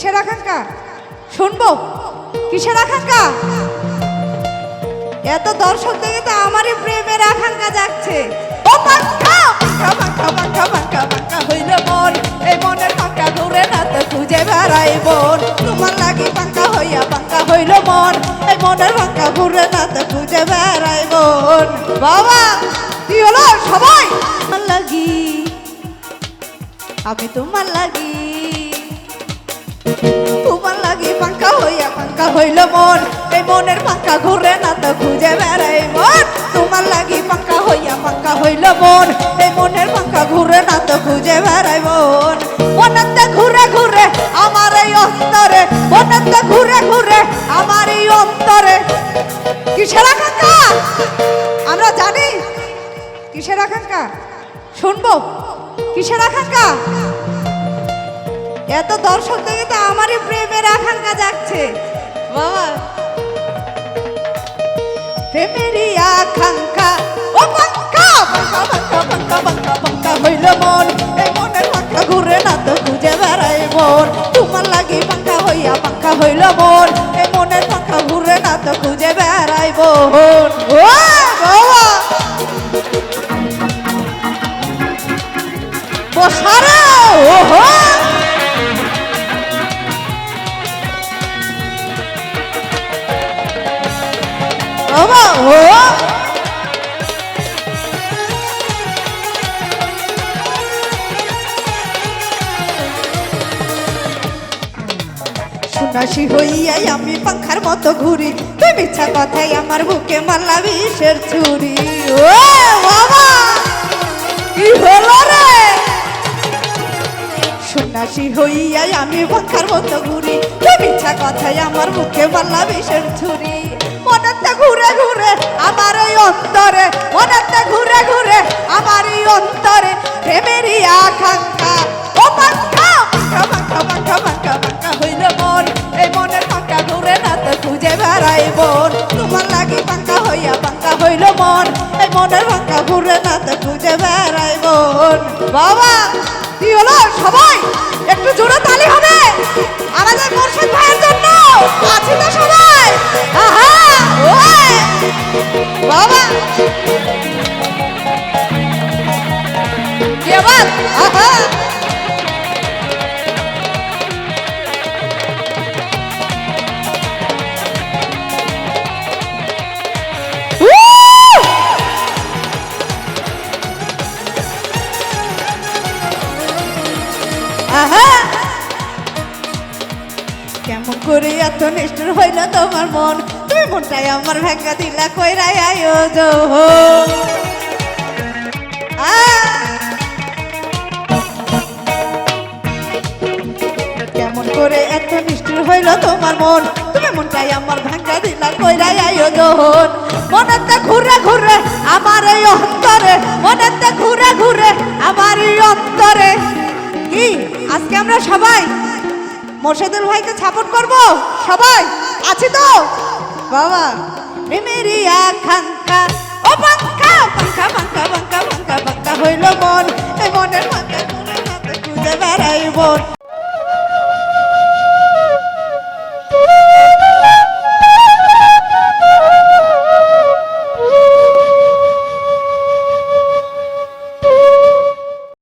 কিসের আকাঙ্ক্ষা? শুনব। কিসের আকাঙ্ক্ষা? এত দর্শক দেখে তো আমারই প্রেমের আকাঙ্ক্ষা যাচ্ছে লাগি হইল মন। এই ঘুরে বাবা, কি হলো সবাই? আমি তোমার লাগি। হইল মন, এই মনের পাঙ্কা ঘুরে না তো খুঁজে বেড়াই মন। তোমার লাগি পাঙ্কা হইয়া পাঙ্কা হইল মন, এই মনের পাঙ্কা ঘুরে না তো খুঁজে বেড়াই মন। মনেতে ঘুরে ঘুরে আমার এই অন্তরে মনেতে ঘুরে ঘুরে আমার এই অন্তরে। কিসের আকাঙ্ক্ষা? আমরা জানি। কিসের আকাঙ্ক্ষা? শুনব। কিসের আকাঙ্ক্ষা? এত দর্শক দেখে তো আমারই প্রেমের আকাঙ্ক্ষা যাচ্ছে বাবা। প্রেমেরই আকাঙ্ক্ষা। ও পাঙ্কা। পাঙ্কা পাঙ্কা পাঙ্কা পাঙ্কা পাঙ্কা হইল মন। এই মনের পাঙ্কা ঘুরে না তো খুঁজে বেড়াই মন। তোমার লাগি পাঙ্কা হইয়া পাঙ্কা হইল মন। এই মনের পাঙ্কা ঘুরে না তো খুঁজে বেড়াই বোন ও বাবা। বসারে। ওহো। বাবা ও সন্ন্যাসী হইয়াই আমি পাখার মতো ঘুরি। তুই মিথ্যা কথাই আমার বুকে মারলা বিষের ছুরি। ও, বাবা! কি সন্ন্যাসী হইয়াই আমি পাখার মতো ঘুরি। তুই মিথ্যা কথাই আমার বুকে মারলা বিষের ছুরি। মনেতে ঘুরে ঘুরে আমার এই অন্তরে, মনেতে ঘুরে ঘুরে আমার এই অন্তরে প্রেমেরই আকাঙ্ক্ষা। ও পাঙ্খা পাঙ্খা পাঙ্খা পাঙ্খা পাঙ্খা পাঙ্খা হইল মন। এই মনের পাঙ্খা ঘুরে না তো খুঁজে বেড়াই বোন তোমার লাগি পাঙ্খা হইয়া পাঙ্খা হইল মন। এই মনের পাঙ্খা ঘুরে না তো খুঁজে বেড়াই বোন বাবা, কি হলো সবাই? একটু জোরে তালি হবে। আমাদের মোর্শেদ ভাইয়ের জন্য আছি তো কেমন করে এত নিষ্ঠুর হইল তোমার মন? তুমি মনটাই আমার ভেঙ্গা দিলা কইরাই আয়োজন। তোমার মন। তুমি মনটাই আমার ভাঙ্গা দিলা কইরাই আয়োজন মনেতে ঘুরে ঘুরে আমার এই অন্তরে, মনেতে ঘুরে ঘুরে আমার এই অন্তরে। কি? আজকে আমরা সবাই মোর্শেদুল ভাইকে সাপোর্ট করব? সবাই? আছি তো? বাবা প্রেমেরই আকাঙ্ক্ষা। ও পাঙ্খা পাঙ্খা পাঙ্খা পাঙ্খা পাঙ্খা পাঙ্খা হইল মন। এই মনের পাঙ্খা খুঁজে বেড়াই বোন